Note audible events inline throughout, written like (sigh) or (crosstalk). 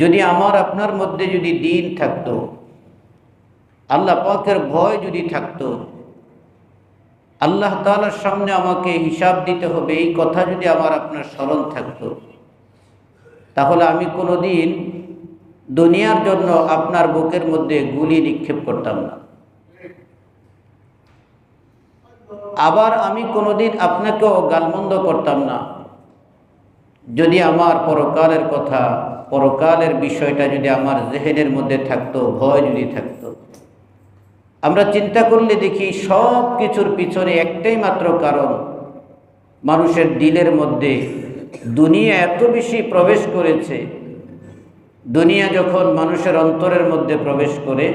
যদি আমার আপনার মধ্যে যদি দিন থাকতো, আল্লাহ পাকের ভয় যদি থাকতো, আল্লাহ তালার সামনে আমাকে হিসাব দিতে হবে, এই কথা যদি আমার আপনার স্মরণ থাকতো, তাহলে আমি কোনো দিন দুনিয়ার জন্য আপনার বুকের মধ্যে গুলি নিক্ষেপ করতাম না। আবার আমি কোনোদিন আপনাকেও গালমন্দ করতাম না। যদি আমার পরকালের কথা পরকালের বিষয়টা যদি আমার জেহেনের মধ্যে থাকতো, ভয় যদি থাকতো। আমরা চিন্তা করলে দেখি সব কিছুর পিছনে একটাই মাত্র কারণ, মানুষের দিলের মধ্যে দুনিয়া এত বেশি প্রবেশ করেছে। দুনিয়া যখন মানুষের অন্তরের মধ্যে প্রবেশ করে,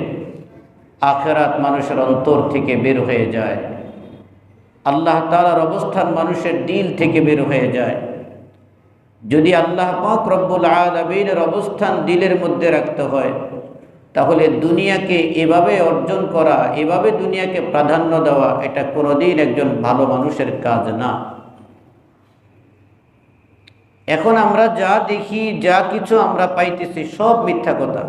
আখেরাত মানুষের অন্তর থেকে বের হয়ে যায়। আল্লাহ তালার অবস্থান মানুষের দিল থেকে বের হয়ে যায়। যদি আল্লাহ পাক রব্বুল আলমিনের অবস্থান দিলের মধ্যে রাখতে হয়, তাহলে দুনিয়াকে এভাবে অর্জন করা, এভাবে দুনিয়াকে প্রাধান্য দেওয়া, এটা কোনোদিন একজন ভালো মানুষের কাজ না। এখন আমরা যা দেখি, যা কিছু আমরা পাইতেছি, সব মিথ্যা কথা।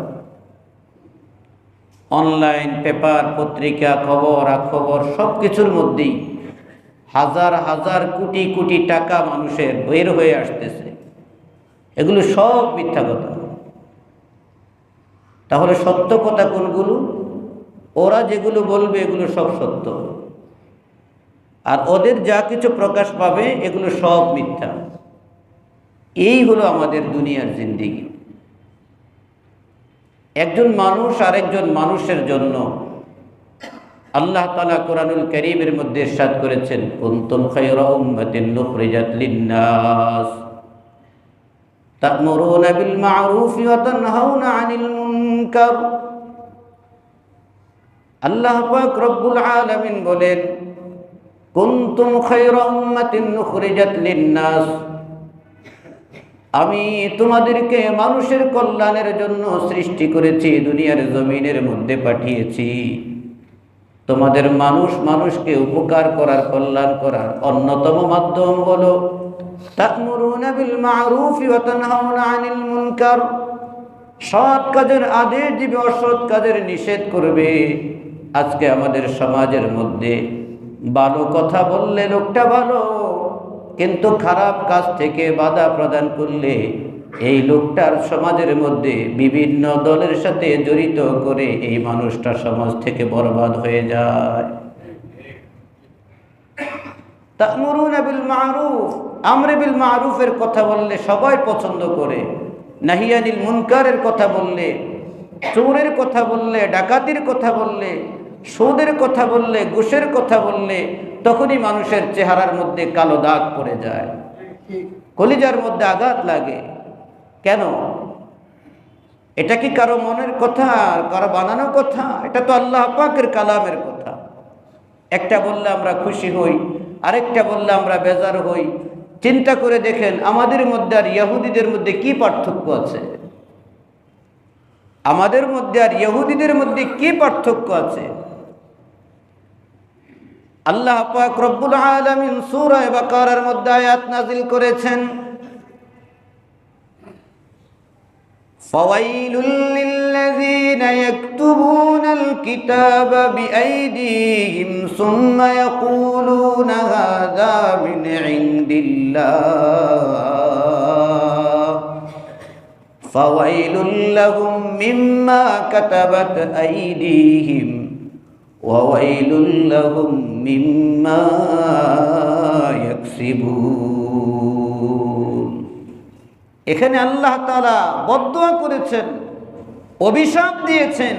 অনলাইন, পেপার, পত্রিকা, খবর খবর সব কিছুর মধ্যেই হাজার হাজার কোটি কোটি টাকা মানুষের বের হয়ে আসতেছে। এগুলো সব মিথ্যা কথা। তাহলে সত্য কথা কোনগুলো? ওরা যেগুলো বলবে এগুলো সব সত্য। আর ওদের যা কিছু প্রকাশ পাবে এগুলো সব মিথ্যা। এই হলো আমাদের দুনিয়ার জিন্দিগি। একজন মানুষ আরেকজন মানুষের জন্য আল্লাহ তালা কোরআনুল করিমের মধ্যে ইরশাদ করেছেন, কুনতুম খায়রা উম্মাতিন নুখরিজাত লিন-নাস। মা'রুফ ওয়া তানহাউনা 'আনিল মুনকার। আল্লাহ পাক রব্বুল আলামিন বলেন, কুনতুম খায়রা উম্মাতিন নুখরিজাত লিন-নাস। আমি তোমাদেরকে মানুষের কল্যাণের জন্য সৃষ্টি করেছি, দুনিয়ার জমিনের মধ্যে পাঠিয়েছি। তোমাদের মানুষ মানুষকে উপকার করার, কল্যাণ করার অন্যতম মাধ্যম হলো তা'মুরুনা বিল মা'রুফ ওয়া তানহাউনা 'আনিল মুনকার। সৎ কাজের আদেশ দিবে, অসৎ কাজের নিষেধ করবে। আজকে আমাদের সমাজের মধ্যে ভালো কথা বললে লোকটা ভালো, কিন্তু খারাপ কাজ থেকে বাধা প্রদান করলে এই লোকটার সমাজের মধ্যে বিভিন্ন দলের সাথে জড়িত করে এই মানুষটা সমাজ থেকে বরবাদ হয়ে যায়। আমরে বিল মা'রুফের কথা বললে সবাই পছন্দ করে। নাহিয়ানিল মুনকারের কথা বললে, চোরের কথা বললে, ডাকাতির কথা বললে, সুদের কথা বললে, ঘুষের কথা বললে, তখনই মানুষের চেহারার মধ্যে কালো দাগ পড়ে যায়। কলিজার মধ্যে আঘাত লাগে। কেন? এটা কি কারও মনের কথা? আর কারও বানানো কথা? এটা তো আল্লাহ পাকের কালামের কথা। একটা বললে আমরা খুশি হই আরেকটা বললে আমরা বেজার হই। চিন্তা করে দেখেন, আমাদের মধ্যে আর ইহুদিদের মধ্যে কি পার্থক্য আছে? আমাদের মধ্যে আর ইহুদিদের মধ্যে কি পার্থক্য আছে? আল্লাহ পাক রব্বুল আলামিন সূরা বাকারার মধ্যে আয়াত নাজিল করেছেন فويل للذين يكتبون الكتاب بأيديهم ثم يقولون هذا من عند الله. فويل لهم مما كتبت أيديهم وويل لهم مما يكسبون. এখানে আল্লাহ তালা বদয়া করেছেন, অভিশাপ দিয়েছেন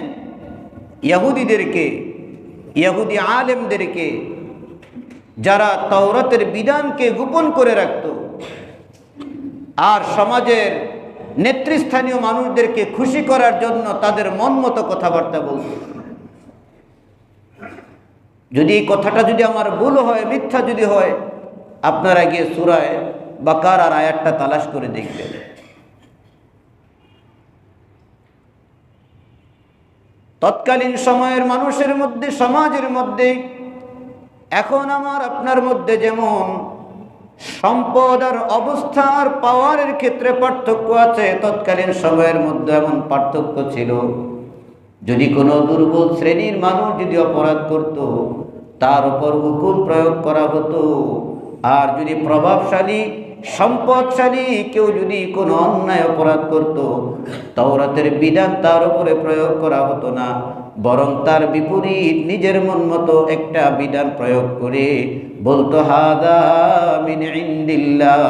ইয়াহুদিদেরকে, ইয়াহুদি আলেমদেরকে, যারা তওরাতের বিধানকে গোপন করে রাখত। আর সমাজের নেতৃস্থানীয় মানুষদেরকে খুশি করার জন্য তাদের মন মতো কথাবার্তা বলত। যদি এই কথাটা যদি আমার ভুল হয়, মিথ্যা যদি হয়, আপনারা গিয়ে সুরায় বাকার আর আয়াতটা তালাশ করে দেখবেন তৎকালীন সময়ের মানুষের মধ্যে, সমাজের মধ্যে, এখন আমার আপনার মধ্যে যেমন সম্পদ আর অবস্থার পাওয়ারের ক্ষেত্রে পার্থক্য আছে, তৎকালীন সময়ের মধ্যে এমন পার্থক্য ছিল, যদি কোনো দুর্বল শ্রেণির মানুষ যদি অপরাধ করত, তার উপর হুকুম প্রয়োগ করা হতো, আর যদি প্রভাবশালী সম্পদশালী কেউ যদি কোনো অন্যায় অপরাধ করত, তওরাতের বিধান তার উপরে প্রয়োগ করা হতো না, বরং তার বিপরীত নিজের মন মতো একটা বিধান প্রয়োগ করে বলতো, হাদা ইন্দিল্লাহ।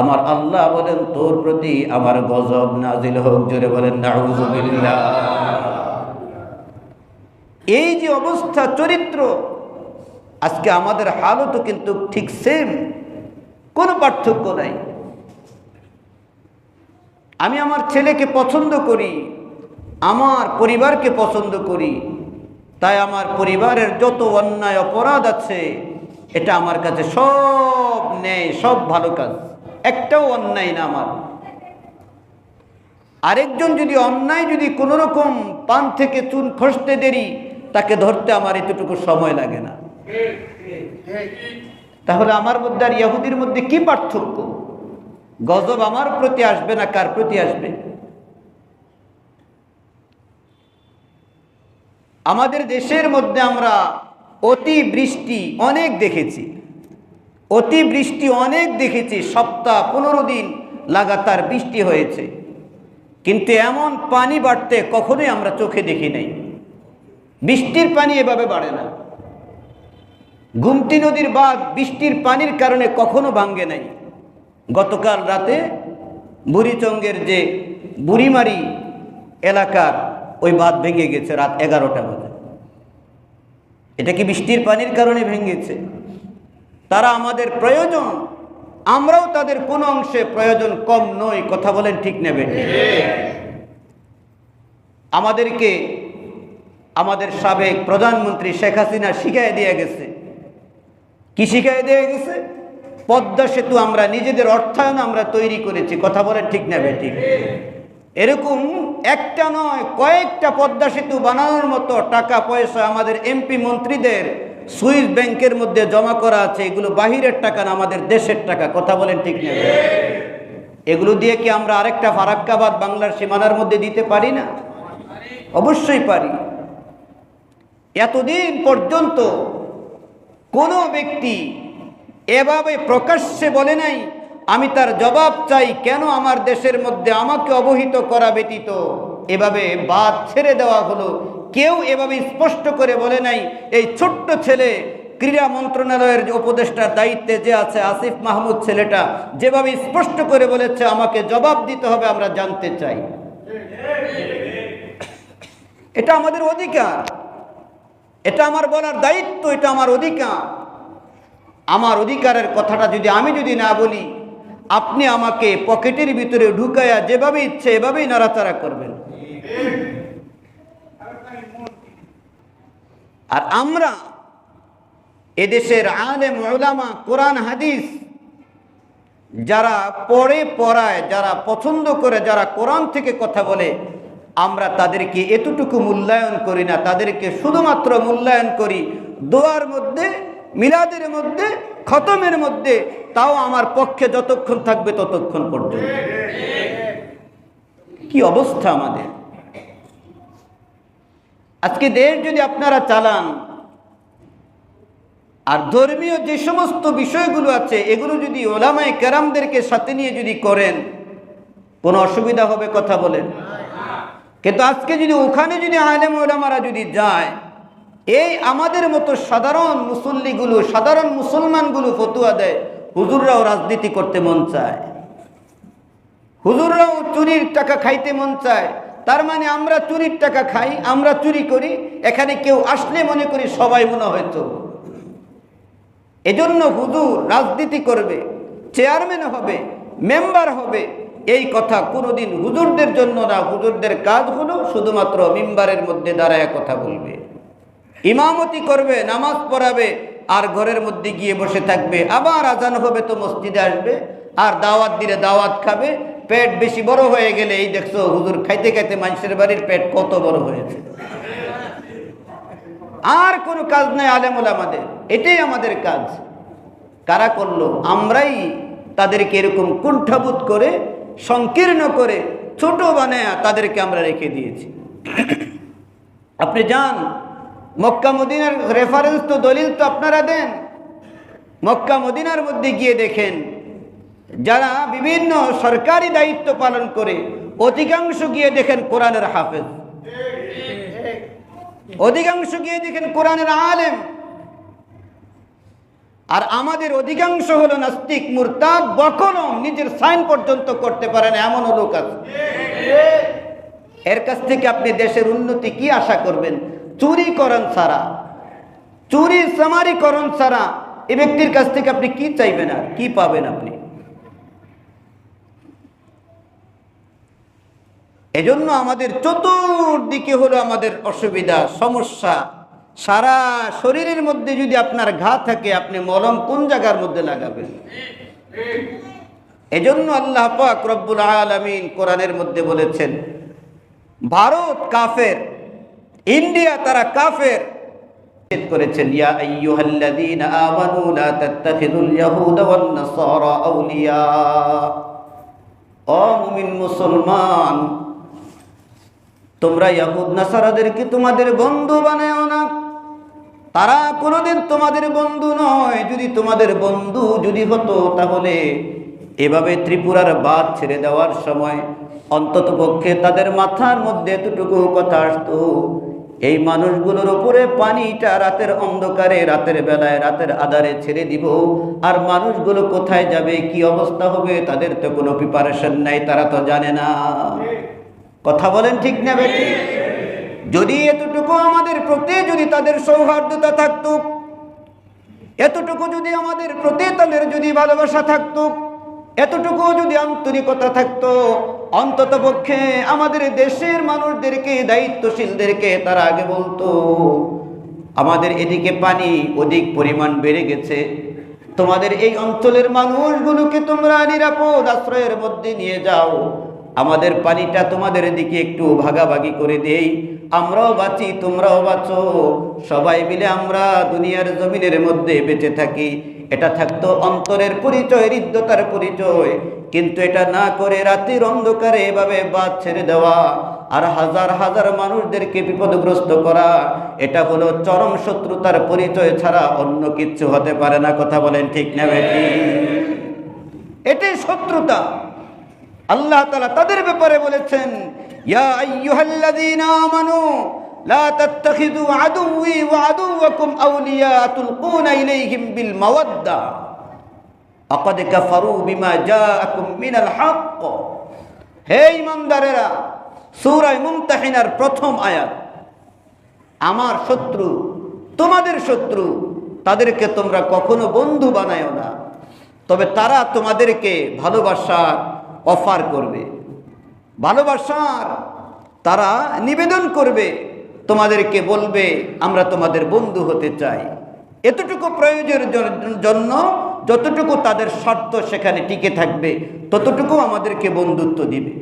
আমার আল্লাহ বলেন, তোর প্রতি আমার গজব নাজিল হোক। জোরে বলেন নাউজুবিল্লাহ এই যে অবস্থা, চরিত্র, আজকে আমাদের হালও তো কিন্তু ঠিক সেম কোনো পার্থক্য নাই। আমি আমার ছেলেকে পছন্দ করি, আমার পরিবারকে পছন্দ করি, তাই আমার পরিবারের যত অন্যায় অপরাধ আছে, এটা আমার কাছে সব নেই সব ভালো কাজ। একটাও অন্যায় না আমার। আরেকজন যদি অন্যায় যদি কোনো রকম পান থেকে চুন খসতে দেরি, তাকে ধরতে আমার এতটুকু সময় লাগে না। তাহলে আমার মধ্যে আর ইহুদির মধ্যে কি পার্থক্য? গজব আমার প্রতি আসবে না কার প্রতি আসবে? আমাদের দেশের মধ্যে আমরা অতি বৃষ্টি অনেক দেখেছি। অতি বৃষ্টি অনেক দেখেছি, সপ্তাহ পনেরো দিন লাগাতার বৃষ্টি হয়েছে। কিন্তু এমন পানি বাড়তে কখনোই আমরা চোখে দেখি নাই। বৃষ্টির পানি এভাবে বাড়ে না। গুমতি নদীর বাঁধ, বৃষ্টির পানির কারণে কখনো ভাঙ্গে নাই। গতকাল রাতে বুড়িচঙ্গের যে বুড়িমারি এলাকার ওই বাঁধ ভেঙে গেছে রাত এগারোটা বাজে। এটা কি বৃষ্টির পানির কারণে ভেঙেছে? তারা আমাদের প্রয়োজন, আমরাও তাদের কোনো অংশে প্রয়োজন কম নই, কথা বলেন ঠিক নেবে আমাদেরকে আমাদের সাবেক প্রধানমন্ত্রী শেখ হাসিনা শিখাই দিয়ে গেছে কি শিখাই দিয়ে গেছে পদ্মা সেতু আমরা নিজেদের অর্থায়ন আমরা তৈরি করেছি। কথা বলেন ঠিক নেবে ঠিক। এরকম একটা নয়, কয়েকটা পদ্মা সেতু বানানোর মতো টাকা পয়সা আমাদের এমপি মন্ত্রীদের সুইস ব্যাংকের মধ্যে জমা করা আছে। এগুলো বাহিরের টাকা না, আমাদের দেশের টাকা। কথা বলেন ঠিক নেবে এগুলো দিয়ে কি আমরা আরেকটা ফারাক্কাবাদ বাংলার সীমানার মধ্যে দিতে পারি না? অবশ্যই পারি। এতদিন পর্যন্ত কোনো ব্যক্তি এভাবে প্রকাশ্যে বলে নাই, আমি তার জবাব চাই, কেন আমার দেশের মধ্যে আমাকে অবহিত করা ব্যতীত? এভাবে বাদ ছেড়ে দেওয়া হলো। কেউ এভাবে স্পষ্ট করে বলে নাই, এই ছোট্ট ছেলে ক্রীড়া মন্ত্রণালয়ের যে উপদেষ্টার দায়িত্বে যে আছে আসিফ মাহমুদ ছেলেটা, যেভাবে স্পষ্ট করে বলেছে, আমাকে জবাব দিতে হবে, আমরা জানতে চাই। এটা আমাদের অধিকার। এটা আমার বলার দায়িত্ব, এটা আমার অধিকার। আমার অধিকারের কথাটা যদি আমি যদি না বলি, আপনি আমাকে পকেটের ভিতরে ঢুকাইয়া যেভাবে ইচ্ছে এভাবেই নাড়াচাড়া করবেন। আর আমরা এদেশের আলেম ওলামা কোরআন, হাদিস, যারা পড়ে, পড়ায়, যারা পছন্দ করে, যারা কোরআন থেকে কথা বলে আমরা তাদেরকে এতটুকু মূল্যায়ন করি না, তাদেরকে শুধুমাত্র মূল্যায়ন করি দোয়ার মধ্যে, মিলাদের মধ্যে, খতমের মধ্যে, তাও আমার পক্ষে যতক্ষণ থাকবে ততক্ষণ পর্যন্ত। কি অবস্থা আমাদের? আজকে দেশ যদি আপনারা চালান, আর ধর্মীয় যে সমস্ত বিষয়গুলো আছে, এগুলো যদি ওলামায় কেরামদেরকে সাথে নিয়ে যদি করেন, কোনো অসুবিধা হবে কথা বলেন? কিন্তু আজকে যদি ওখানে যদি আলেম ওলামারা যদি যায়, এই আমাদের মতো সাধারণ মুসল্লিগুলো, সাধারণ মুসলমানগুলো ফতুয়া দেয়, হুজুররাও রাজনীতি করতে মন চায়। হুজুররাও চুরির টাকা খাইতে মন চায়। তার মানে আমরা চুরির টাকা খাই, আমরা চুরি করি, এখানে কেউ আসলে মনে করি সবাই মনে হয়তো এজন্য হুজুর রাজনীতি করবে, চেয়ারম্যান হবে, মেম্বার হবে এই কথা কোনোদিন হুজুরদের জন্য না, হুজুরদের কাজ হলো শুধুমাত্র মিম্বারের মধ্যে দাঁড়ায় কথা বলবে। ইমামতি করবে, নামাজ পড়াবে, আর ঘরের মধ্যে গিয়ে বসে থাকবে। আবার আজান হবে তো মসজিদে আসবে, আর দাওয়াত দিলে দাওয়াত খাবে। পেট বেশি বড় হয়ে গেলে, এই দেখছ, হুজুর খাইতে খাইতে মানুষের বাড়ির পেট কত বড় হয়েছে। আর কোনো কাজ নাই আলেমুল আমাদের, এটাই আমাদের কাজ। কারা করল? আমরাই তাদেরকে এরকম কুণ্ঠাবোধ করে সংকীর্ণ করে ছোট বানায় তাদেরকে আমরা রেখে দিয়েছি। (coughs) আপনি যান, মক্কা মদিনার রেফারেন্স তো, দলিল তো আপনারা দেন। মক্কা মদিনার মধ্যে গিয়ে দেখেন, যারা বিভিন্ন সরকারি দায়িত্ব পালন করে, অধিকাংশ গিয়ে দেখেন কোরআনের হাফেজ। অধিকাংশ গিয়ে দেখেন কোরআনের আলেম। আর আমাদের অধিকাংশ হলো নাস্তিক, মুরতাদ বকলম নিজের সাইন পর্যন্ত করতে পারেন এমনও লোক আছে। এর কাছ থেকে আপনি দেশের উন্নতি কি আশা করবেন? চুরি করেন ছাড়া, চুরি সামারি করণ ছাড়া এ ব্যক্তির কাছ থেকে আপনি কি চাইবেন আর কি পাবেন আপনি? এজন্য আমাদের চতুর্দিকে হলো আমাদের অসুবিধা, সমস্যা সারা শরীরের মধ্যে যদি আপনার ঘা থাকে, আপনি মলম কোন জায়গার মধ্যে লাগাবেন? এজন্য আল্লাহ পাক রব্বুল আলামিন কোরআনের মধ্যে বলেছেন, ভারত কাফের, ইন্ডিয়া তারা কাফের। করেছেন, ইয়া আইয়ুহাল্লাযীনা আমানু লা তাত্তাখিযুল ইয়াহুদা ওয়ান নাসারা আউলিয়া। ও মুমিন মুসলমান, তোমরা ইয়াহুদ, নাসারাদেরকে তোমাদের বন্ধু বানাও না। তারা কোনোদিন তোমাদের বন্ধু নয়। যদি তোমাদের বন্ধু যদি হতো, তাহলে এভাবে ত্রিপুরার বাদ ছেড়ে দেওয়ার সময় অন্তত পক্ষে তাদের মাথার মধ্যে এতটুকু কথা আসতো, এই মানুষগুলোর উপরে পানিটা রাতের অন্ধকারে, রাতের বেলায়, রাতের আধারে ছেড়ে দিব। আর মানুষগুলো কোথায় যাবে, কি অবস্থা হবে, তাদের তো কোনো প্রিপারেশন নাই, তারা তো জানে না। কথা বলেন ঠিক না বেটি যদি এতটুকু আমাদের প্রতি যদি তাদের সৌহার্দ্যতা থাকতো, এতটুকু যদি আমাদের প্রতি তাদের যদি ভালোবাসা থাকতো, এতটুকু যদি আন্তরিকতা থাকতো, অন্তত পক্ষে আমাদের দেশের মানুষদেরকে, দায়িত্বশীলদেরকে তারা আগে বলতো, আমাদের এদিকে পানি অধিক পরিমাণ বেড়ে গেছে। তোমাদের এই অঞ্চলের মানুষগুলোকে তোমরা নিরাপদ আশ্রয়ের মধ্যে নিয়ে যাও। আমাদের পানিটা তোমাদের দিকে একটু ভাগাভাগি করে দেই। আমরাও বাঁচি, তোমরাও বাঁচো। সবাই মিলে আমরা দুনিয়ার জমিনের মধ্যে বেঁচে থাকি। এটা থাকতো অন্তরের পরিচয়, হৃদ্যতার পরিচয়। কিন্তু এটা না করে রাতের অন্ধকারে এভাবে বাদ ছেড়ে দেওয়া আর হাজার হাজার মানুষদেরকে বিপদগ্রস্ত করা, এটা হলো চরম শত্রুতার পরিচয় ছাড়া অন্য কিচ্ছু হতে পারে না। কথা বলেন ঠিক না এটাই শত্রুতা। আল্লাহ তালা তাদের ব্যাপারে বলেছেন হে প্রথম আয়াত, আমার শত্রু, তোমাদের শত্রু, তাদেরকে তোমরা কখনো বন্ধু বানায়ও না। তবে তারা তোমাদেরকে ভালোবাসার অফার করবে। ভালোবাসার তারা নিবেদন করবে, তোমাদেরকে বলবে, আমরা তোমাদের বন্ধু হতে চাই। এতটুকু প্রয়োজনের জন্য যতটুকু তাদের শর্ত সেখানে টিকে থাকবে, ততটুকু আমাদেরকে বন্ধুত্ব দিবে।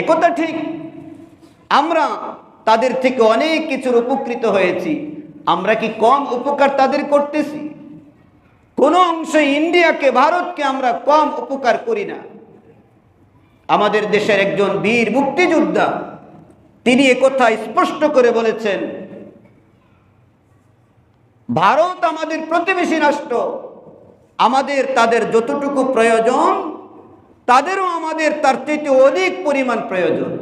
একথা ঠিক, আমরা তাদের থেকে অনেক কিছুর উপকৃত হয়েছি। আমরা কি কম উপকার তাদের করতেছি? কোনো অংশে ইন্ডিয়াকে, ভারতকে আমরা কম উপকার করি না। আমাদের দেশের একজন বীর মুক্তিযোদ্ধা, তিনি একথা স্পষ্ট করে বলেছেন, ভারত আমাদের প্রতিবেশী রাষ্ট্র। আমাদের তাদের যতটুকু প্রয়োজন, তাদেরও আমাদের তার চাইতে অধিক পরিমাণ প্রয়োজন।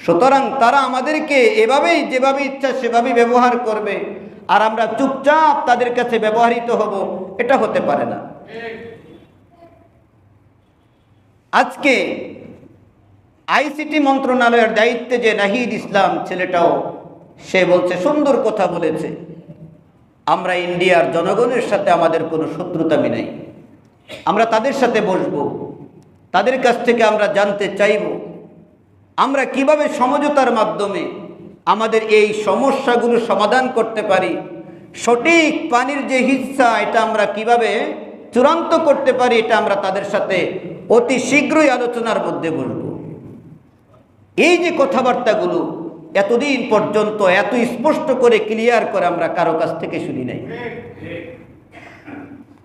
সুতরাং তারা আমাদেরকে এভাবেই, যেভাবে ইচ্ছা সেভাবেই ব্যবহার করবে। আর আমরা চুপচাপ তাদের কাছে ব্যবহৃত হব, এটা হতে পারে না। আজকে আইসিটি মন্ত্রণালয়ের দায়িত্বে যে নাহিদ ইসলাম ছেলেটাও, সে বলছে, সুন্দর কথা বলেছে, আমরা ইন্ডিয়ার জনগণের সাথে আমাদের কোনো শত্রুতামি নাই। আমরা তাদের সাথে বসবো, তাদের কাছ থেকে আমরা জানতে চাইব, আমরা কীভাবে সমঝোতার মাধ্যমে আমাদের এই সমস্যাগুলো সমাধান করতে পারি। সঠিক পানির যে হিস্সা, এটা আমরা কীভাবে চূড়ান্ত করতে পারি, এটা আমরা তাদের সাথে অতি শীঘ্রই আলোচনার মধ্যে বলব। এই যে কথাবার্তাগুলো এতদিন পর্যন্ত এত স্পষ্ট করে ক্লিয়ার করে আমরা কারও কাছ থেকে শুনি নাই।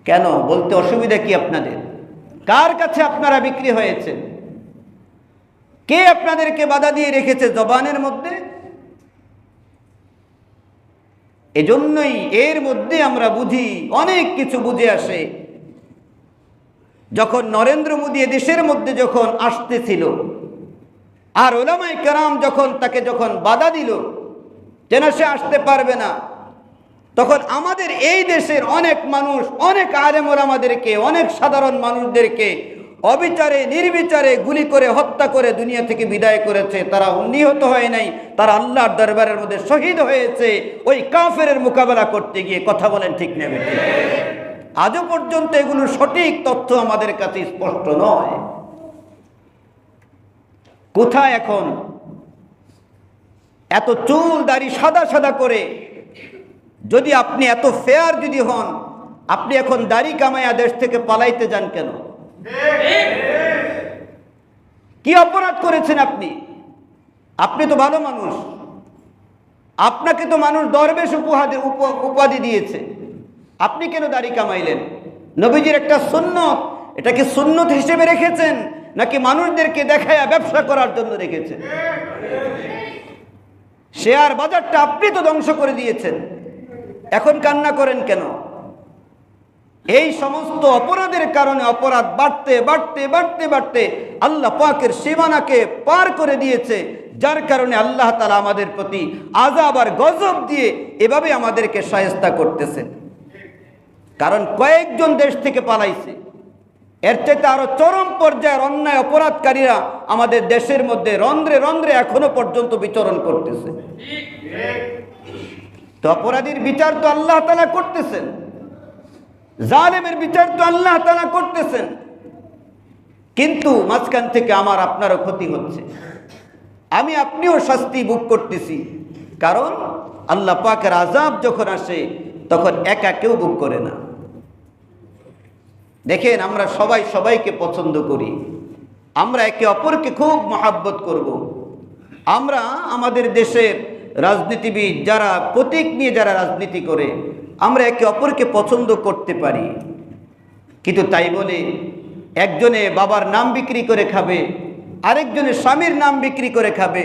কেন? বলতে অসুবিধা কি আপনাদের? কার কাছে আপনারা বিক্রি হয়েছে? কে আপনাদেরকে বাধা দিয়ে রেখেছে জবানের মধ্যে? এজন্যই এর মধ্যে আমরা বুঝি, অনেক কিছু বুঝে আসে। যখন নরেন্দ্র মোদী দেশের মধ্যে যখন আসতেছিল, আর ওলামাই কেরাম যখন তাকে যখন বাধা দিল, যেন সে আসতে পারবে না, তখন আমাদের এই দেশের অনেক মানুষ, অনেক আলেমর আমাদেরকে, অনেক সাধারণ মানুষদেরকে অবিচারে, নির্বিচারে গুলি করে হত্যা করে দুনিয়া থেকে বিদায় করেছে। তারা নিহত হয় নাই। তারা আল্লাহর দরবারের মধ্যে শহীদ হয়েছে। ওই কাফের মোকাবেলা করতে গিয়ে কথা বলেন ঠিক নেবে আজও পর্যন্ত এগুলো সঠিক তথ্য আমাদের কাছে স্পষ্ট নয়। কোথায় এখন? এত চুল দাড়ি সাদা সাদা করে। যদি আপনি এত ফেয়ার যদি হন, আপনি এখন দাড়ি কামাইয়া দেশ থেকে পালাইতে যান কেন? কি অপরাধ করেছেন আপনি? আপনি তো ভালো মানুষ। আপনাকে তো মানুষ দরবেশ উপহাদি উপ- উপাধি দিয়েছে। আপনি কেন দাড়ি কামাইলেন? নবীজির একটা সুন্নত, এটাকে সুন্নত হিসেবে রেখেছেন, নাকি মানুষদেরকে দেখায়া ব্যবসা করার জন্য রেখেছেন? শেয়ার বাজারটা আপনি তো ধ্বংস করে দিয়েছেন। এখন কান্না করেন কেন? এই সমস্ত অপরাধের কারণে অপরাধ বাড়তে বাড়তে বাড়তে বাড়তে আল্লাহ পাকের সীমানাকে পার করে দিয়েছে। যার কারণে আল্লাহ তালা আমাদের প্রতি আজাব আর গজব দিয়ে এভাবে আমাদেরকে সায়স্তা করতেছে। কারণ কয়েকজন দেশ থেকে পালাইছে। এর চাইতে আরও চরম পর্যায়ের অন্যায় অপরাধকারীরা আমাদের দেশের মধ্যে রন্ধ্রে রন্ধ্রে এখনও পর্যন্ত বিচরণ করতেছে। তো অপরাধীর বিচার তো আল্লাহ তালা করতেছেন। জালেমের বিচার তো আল্লাহ তালা করতেছেন। কিন্তু মাঝখান থেকে আমার আপনারও ক্ষতি হচ্ছে। আমি আপনিও শাস্তি ভোগ করতেছি। কারণ আল্লাহ পাকের আজাব যখন আসে, তখন একা কেউ ভোগ করে না। দেখেন, আমরা সবাই সবাইকে পছন্দ করি। আমরা একে অপরকে খুব মহাব্বত করব। আমরা আমাদের দেশের রাজনীতিবিদ যারা প্রতীক নিয়ে যারা রাজনীতি করে আমরা একে অপরকে পছন্দ করতে পারি। কিন্তু তাই বলে একজনে বাবার নাম বিক্রি করে খাবে আরেকজনে স্বামীর নাম বিক্রি করে খাবে,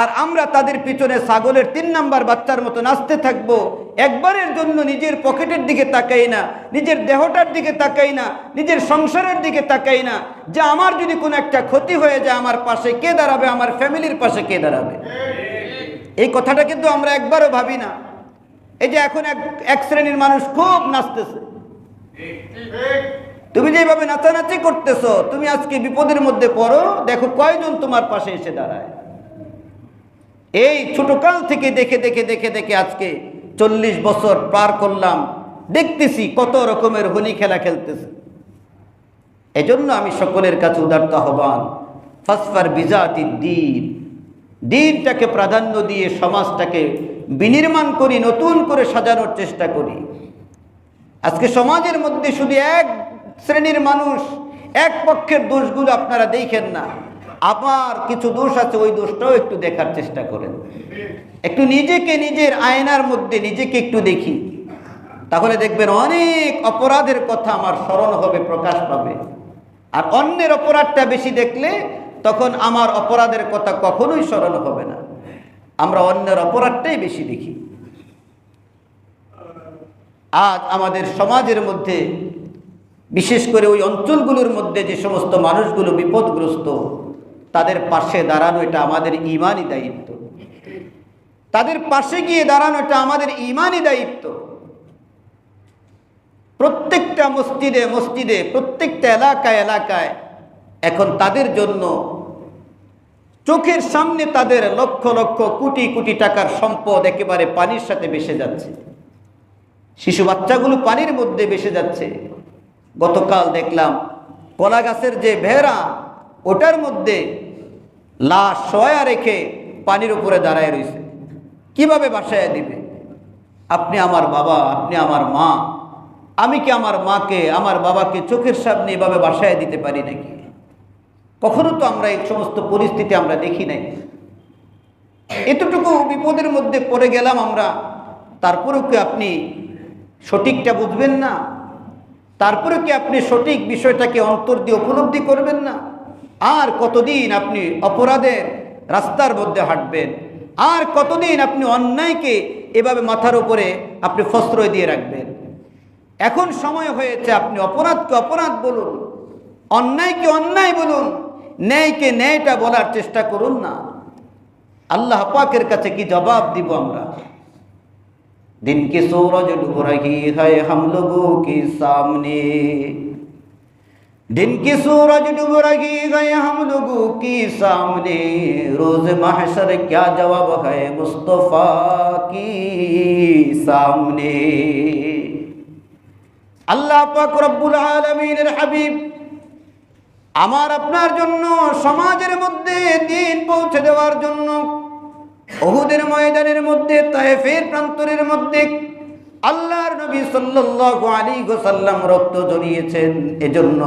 আর আমরা তাদের পিছনে ছাগলের তিন নাম্বার বাচ্চার মতো নাচতে থাকব, একবারের জন্য নিজের পকেটের দিকে তাকাই না, নিজের দেহটার দিকে তাকাই না, নিজের সংসারের দিকে তাকাই না, যে আমার যদি কোনো একটা ক্ষতি হয়ে যায় আমার পাশে, কে দাঁড়াবে? আমার ফ্যামিলির পাশে কে দাঁড়াবে? এই কথাটা কিন্তু আমরা একবারও ভাবি না। এই যে এখন এক শ্রেণির মানুষ খুব নাচতেছে। তুমি যেভাবে নাচানাচি করতেছো, তুমি আজকে বিপদের মধ্যে পড়ো, দেখো কয়জন তোমার পাশে এসে দাঁড়ায়। এই ছোটকাল থেকে দেখে দেখে দেখে দেখে আজকে চল্লিশ বছর পার করলাম, দেখতেছি কত রকমের হোলি খেলা খেলতেছে। এজন্য আমি সকলের কাছে উদার্ত আহ্বান, ফসফার বিজাতি দিন। দিনটাকে প্রাধান্য দিয়ে সমাজটাকে বিনির্মাণ করি, নতুন করে সাজানোর চেষ্টা করি। আজকে সমাজের মধ্যে শুধু এক শ্রেণির মানুষ, এক পক্ষের দোষগুলো আপনারা দেখেন না। আবার কিছু দোষ আছে, ওই দোষটাও একটু দেখার চেষ্টা করেন। একটু নিজেকে নিজের আয়নার মধ্যে নিজেকে একটু দেখি। তাহলে দেখবেন অনেক অপরাধের কথা আমার স্মরণ হবে, প্রকাশ পাবে। আর অন্যের অপরাধটা বেশি দেখলে তখন আমার অপরাধের কথা কখনোই স্মরণ হবে না। আমরা অন্যের অপরাধটাই বেশি দেখি। আজ আমাদের সমাজের মধ্যে, বিশেষ করে ওই অঞ্চলগুলোর মধ্যে যে সমস্ত মানুষগুলো বিপদগ্রস্ত, তাদের পাশে দাঁড়ানো এটা আমাদের ইমানই দায়িত্ব। তাদের পাশে গিয়ে দাঁড়ানো এটা আমাদের ইমানই দায়িত্ব। প্রত্যেকটা মসজিদে মসজিদে, প্রত্যেকটা এলাকায় এলাকায় এখন তাদের জন্য চোখের সামনে তাদের লক্ষ লক্ষ কোটি কোটি টাকার সম্পদ একেবারে পানির সাথে ভেসে যাচ্ছে। শিশু বাচ্চাগুলো পানির মধ্যে ভেসে যাচ্ছে। গতকাল দেখলাম কলা গাছের যে ভেড়া, ওটার মধ্যে লাশ সয়া রেখে পানির উপরে দাঁড়ায় রয়েছে। কীভাবে বাসায় দিবে? আপনি আমার বাবা, আপনি আমার মা। আমি কি আমার মাকে, আমার বাবাকে চোখের সামনে এভাবে বাসায় দিতে পারি নাকি? কখনো তো আমরা এই সমস্ত পরিস্থিতি আমরা দেখি নাই। এতটুকু বিপদের মধ্যে পড়ে গেলাম আমরা। তারপরেও কি আপনি সঠিকটা বুঝবেন না? তারপরে কি আপনি সঠিক বিষয়টাকে অন্তর দিয়ে উপলব্ধি করবেন না? আর কতদিন আপনি অপরাধের রাস্তার মধ্যে হাঁটবেন? আর কতদিন আপনি অন্যায়কে এভাবে মাথার উপরে আপনি ফস্ত্রয় দিয়ে রাখবেন? এখন সময় হয়েছে আপনি অপরাধকে অপরাধ বলুন, অন্যায়কে অন্যায় বলুন ন্যায়কে ন্যায়টা বলার চেষ্টা করুন না আল্লাহ পাকের কাছে কি জবাব দিব আমরা दिन की सूरज डूब रही है हम लोगों के सामने दिन की सूरज डूब रही है हम लोगों के सामने रोज महशर क्या जवाब है मुस्तफ़ा की सामने আল্লাহ পাক রব্বুল আলমিনের হাবিব আমার আপনার জন্য, সমাজের মধ্যে দিন পৌঁছে দেওয়ার জন্য অহুদের ময়দানের মধ্যে তাহেফের প্রান্তরের মধ্যে আল্লাহর নবী সাল্লাল্লাহু আলাইহি ওয়াসাল্লাম রক্ত জড়িয়েছেন এজন্য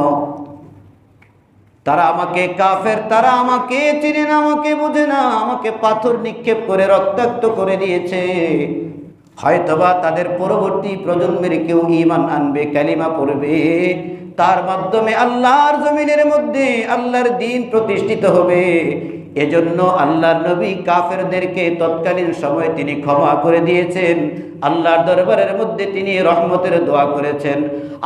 তারা আমাকে কাফের, তারা আমাকে চিনে না, আমাকে বোঝে না, আমাকে পাথর নিক্ষেপ করে রক্তাক্ত করে দিয়েছে। হয়তোবা তাদের পরবর্তী প্রজন্মের কেউ ইমান আনবে, কালিমা পড়বে। তার মাধ্যমে আল্লাহর জমিনের মধ্যে আল্লাহর দিন প্রতিষ্ঠিত হবে। এজন্য আল্লাহর নবী কাফেরদেরকে তৎকালীন সময় তিনি ক্ষমা করে দিয়েছেন। আল্লাহর দরবারের মধ্যে তিনি রহমতের দোয়া করেছেন।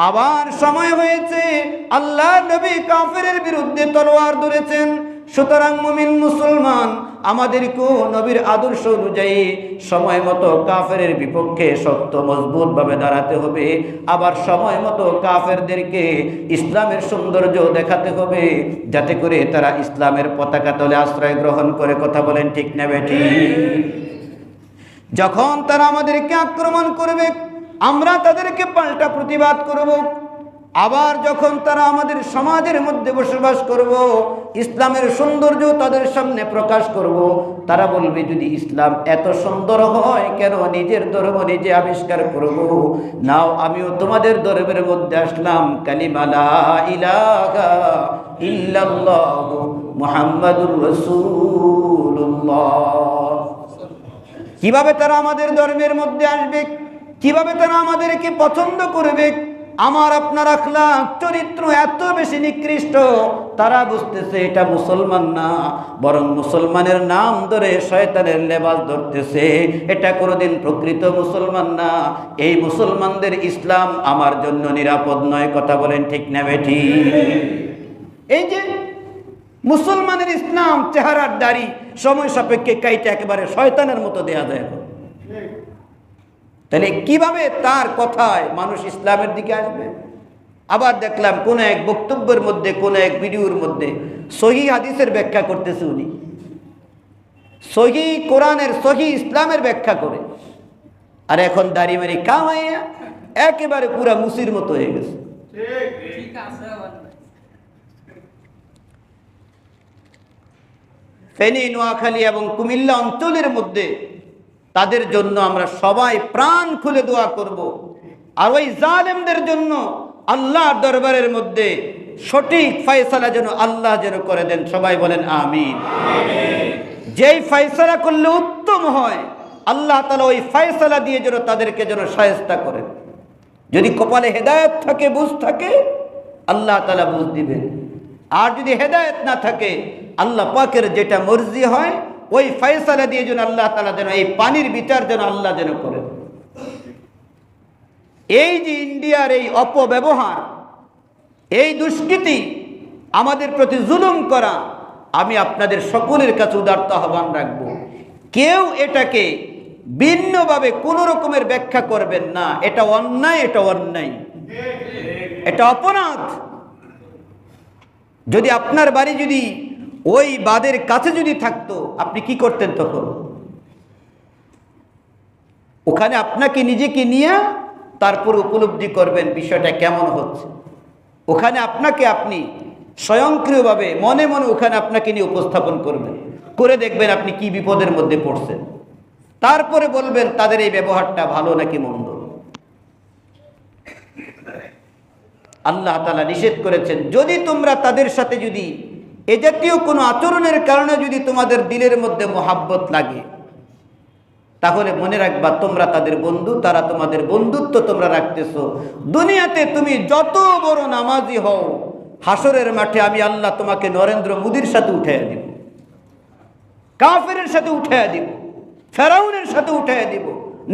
আবার সময় হয়েছে, আল্লাহর নবী কাফেরের বিরুদ্ধে তলোয়ার ধরেছেন। সুতরাং মুমিন মুসলমান, আমাদেরকেও নবীর আদর্শ অনুযায়ী সময় মতো কাফের বিপক্ষে শক্ত, মজবুতভাবে দাঁড়াতে হবে। আবার সময় মতো কাফেরদেরকে ইসলামের সৌন্দর্য দেখাতে হবে, যাতে করে তারা ইসলামের পতাকা তলে আশ্রয় গ্রহণ করে। কথা বলেন ঠিক না যখন তারা আমাদেরকে আক্রমণ করবে, আমরা তাদেরকে পাল্টা প্রতিবাদ করব। আবার যখন তারা আমাদের সমাজের মধ্যে বসবাস করব, ইসলামের সৌন্দর্য তাদের সামনে প্রকাশ করব, তারা বলবে, যদি ইসলাম এত সুন্দর হয়, কেন নিজের ধর্ম নিজে আবিষ্কার করব? নাও, আমিও তোমাদের ধর্মের মধ্যে আসলাম। কালিমালা রাসূলুল্লাহ। কীভাবে তারা আমাদের ধর্মের মধ্যে আসবে? কীভাবে তারা আমাদেরকে পছন্দ করবে? আমার আপনার আখলাক চরিত্র এত বেশি নিকৃষ্ট, তারা বুঝতেছে এটা মুসলমান না, বরং মুসলমানের নাম ধরে শয়তানের লেবাস ধরতেছে। এটা কোনোদিন প্রকৃত মুসলমান না। এই মুসলমানদের ইসলাম আমার জন্য নিরাপদ নয়, কথা বলেন ঠিক না বেঠি? এই যে মুসলমানের ইসলাম, চেহারার দাড়ি, সময় সাপেক্ষে কাইটা একেবারে শয়তানের মতো দেয়া যায় তাহলে কীভাবে তার কথায় মানুষ ইসলামের দিকে আসবে? আবার দেখলাম কোন এক বক্তব্যের মধ্যে কোন এক ভিডিওর মধ্যে সহি হাদিসের ব্যাখ্যা করতেছে উনি। সহি কোরআনের সহি ইসলামের ব্যাখ্যা করে। আর এখন দাড়ি মারি কামাইয়া একেবারে পুরা মুসির মতো হয়ে গেছে। ফেনী নোয়াখালী এবং কুমিল্লা অঞ্চলের মধ্যে তাদের জন্য আমরা সবাই প্রাণ খুলে দোয়া করব। আর ওই জালেমদের জন্য আল্লাহর দরবারের মধ্যে সঠিক ফয়সালা যেন আল্লাহ যেন করে দেন। সবাই বলেন আমিন। যেই ফয়সালা করলে উত্তম হয়, আল্লাহ তালা ওই ফয়সালা দিয়ে যেন তাদেরকে যেন সহায়তা করেন। যদি কপালে হেদায়ত থাকে, বুঝ থাকে, আল্লাহ তালা বুঝ দিবেন। আর যদি হেদায়ত না থাকে, আল্লাহ পাকের যেটা মর্জি হয় ওই ফয়সালা দিয়ে যেন আল্লাহ তালা যেন, এই পানির বিচার যেন আল্লাহ যেন করেন। এই যে ইন্ডিয়ার এই অপব্যবহার, এই দুষ্কৃতি আমাদের প্রতি জুলুম করা, আমি আপনাদের সকলের কাছে উদার্ত আহ্বান রাখব। কেউ এটাকে ভিন্নভাবে কোনো রকমের ব্যাখ্যা করবেন না। এটা অন্যায় এটা অন্যায়। এটা অপরাধ। যদি আপনার বাড়ি যদি ওই বাদের কাছে যদি থাকতো, আপনি কি করতেন তখন? ওখানে আপনাকে নিজেকে নিয়ে তারপর উপলব্ধি করবেন বিষয়টা কেমন হচ্ছে। ওখানে আপনাকে আপনি স্বয়ংক্রিয়ভাবে মনে মনে ওখানে আপনাকে নিয়ে উপস্থাপন করবেন। করে দেখবেন আপনি কি বিপদের মধ্যে পড়ছেন। তারপরে বলবেন, তাদের এই ব্যবহারটা ভালো নাকি মন্দ? আল্লাহ তালা নিষেধ করেছেন, যদি তোমরা তাদের সাথে যদি এ জাতীয় কোনো আচরণের কারণে যদি তোমাদের দিলের মধ্যে মোহাব্বত লাগে, তাহলে মনে রাখবা তোমরা তাদের বন্ধু, তারা তোমাদের বন্ধুত্ব তোমরা রাখতেছো। দুনিয়াতে তুমি যত বড় নামাজি হও, হাসরের মাঠে আমি আল্লাহ তোমাকে নরেন্দ্র মোদীর সাথে উঠাইয়া দিব, কাফেরের সাথে উঠাইয়া দিব, ফেরাউনের সাথে উঠাইয়া দিব,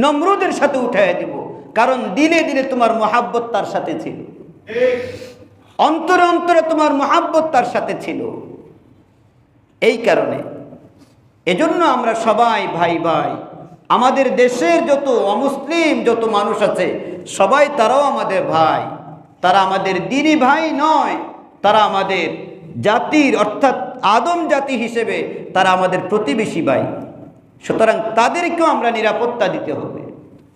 নমরুদের সাথে উঠাইয়া দিব, কারণ দিনে দিনে তোমার মহাব্বত তার সাথে ছিল। অন্তরে অন্তরে তোমার মহাব্বত তার সাথে ছিল। এই কারণে এজন্য আমরা সবাই ভাই ভাই, আমাদের দেশের যত অমুসলিম যত মানুষ আছে, সবাই তারাও আমাদের ভাই। তারা আমাদের দিনী ভাই নয়, তারা আমাদের জাতির অর্থাৎ আদম জাতি হিসেবে তারা আমাদের প্রতিবেশী ভাই। সুতরাং তাদেরকেও আমরা নিরাপত্তা দিতে হবে।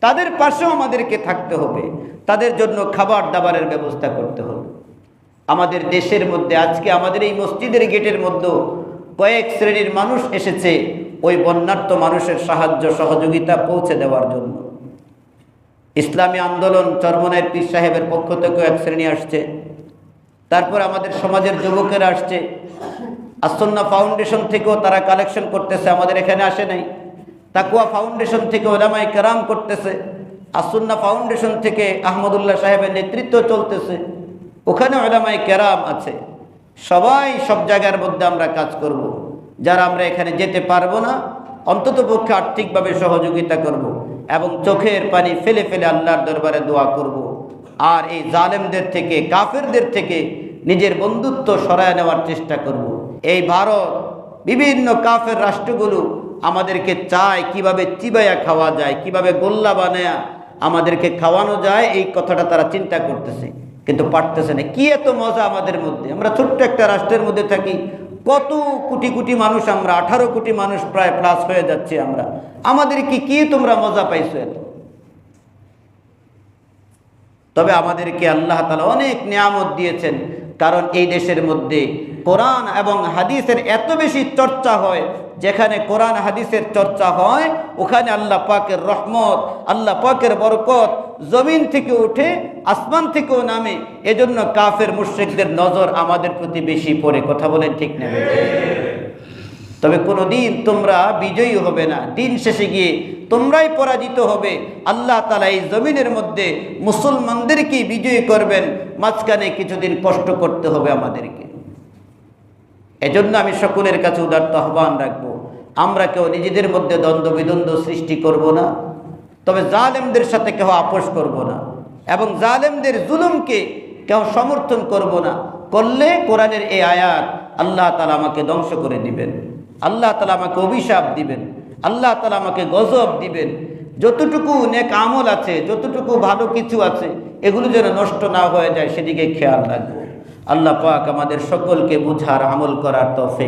তাদের পাশেও আমাদেরকে থাকতে হবে। তাদের জন্য খাবার দাবারের ব্যবস্থা করতে হবে। আমাদের দেশের মধ্যে, আজকে আমাদের এই মসজিদের গেটের মধ্যে কয়েক শ্রেণির মানুষ এসেছে ওই বন্যার্থ মানুষের সাহায্য, সহযোগিতা পৌঁছে দেওয়ার জন্য। ইসলামী আন্দোলন চরমনায়ের পীর সাহেবের পক্ষ থেকেও এক শ্রেণি আসছে। তারপর আমাদের সমাজের যুবকেরা আসছে। আসন্না ফাউন্ডেশন থেকেও তারা কালেকশন করতেছে, আমাদের এখানে আসে নাই। তাকুয়া ফাউন্ডেশন থেকে ওলামাই কেরাম করতেছে। আসন্না ফাউন্ডেশন থেকে আহমদুল্লাহ সাহেবের নেতৃত্ব চলতেছে। ওখানে ওলামাই কেরাম আছে সবাই সব জায়গার মধ্যে আমরা কাজ করব। যারা আমরা এখানে যেতে পারব না, অন্তত পক্ষে আর্থিকভাবে সহযোগিতা করব। এবং চোখের পানি ফেলে ফেলে আল্লাহর দরবারে দোয়া করব। আর এই জালেমদের থেকে, কাফেরদের থেকে নিজের বন্ধুত্ব সরায় নেওয়ার চেষ্টা করব। এই ভারত, বিভিন্ন কাফের রাষ্ট্রগুলো আমাদেরকে চায় কীভাবে চিবাইয়া খাওয়া যায়, কীভাবে গোল্লা বানায়া আমাদেরকে খাওয়ানো যায়, এই কথাটা তারা চিন্তা করতেছে কিন্তু পারতেছে না। কি এত মজা আমাদের মধ্যে? আমরা ছোট্ট একটা রাষ্ট্রের মধ্যে থাকি, কত কোটি কোটি মানুষ আমরা, আঠারো কোটি মানুষ প্রায় প্লাস হয়ে যাচ্ছে আমরা। আমাদের কি কি তোমরা মজা পাইছো এত? তবে আমাদেরকে আল্লাহ তালা অনেক নিয়ামত দিয়েছেন, কারণ এই দেশের মধ্যে কোরআন এবং হাদিসের এত বেশি চর্চা হয় যেখানে কোরআন হাদিসের চর্চা হয়, ওখানে আল্লাহ পাকের রহমত, আল্লাহ পাকের বরকত জমিন থেকে উঠে আসমান থেকেও নামে। এজন্য কাফের মুশ্রিকদের নজর আমাদের প্রতি বেশি পড়ে। কথা বলেন ঠিক নেবে তবে কোনো দিন তোমরা বিজয়ী হবে না। দিন শেষে গিয়ে তোমরাই পরাজিত হবে। আল্লাহ তালা এই জমিনের মধ্যে মুসলমানদেরকেই বিজয়ী করবেন। মাঝখানে কিছুদিন কষ্ট করতে হবে আমাদেরকে। এজন্য আমি সকলের কাছে উদার্ত আহ্বান রাখব। আমরা কেউ নিজেদের মধ্যে দ্বন্দ্ব বিদ্বন্দ্ব সৃষ্টি করব না, তবে জালেমদের সাথে কেউ আপোষ করব না এবং জালেমদের জুলুমকে কেউ সমর্থন করব না। করলে কোরআনের এই আয়াত আল্লাহ তালা আমাকে ধ্বংস করে দিবেন, আল্লাহ তালা আমাকে অভিশাপ দিবেন, আল্লাহ তালা আমাকে গজব দিবেন। যতটুকু নেক আমল আছে, যতটুকু ভালো কিছু আছে, এগুলো যেন নষ্ট না হয়ে যায়, সেদিকে খেয়াল রাখব। আল্লাহ পাক আমাদের সকলকে বুঝার আমল করার তফে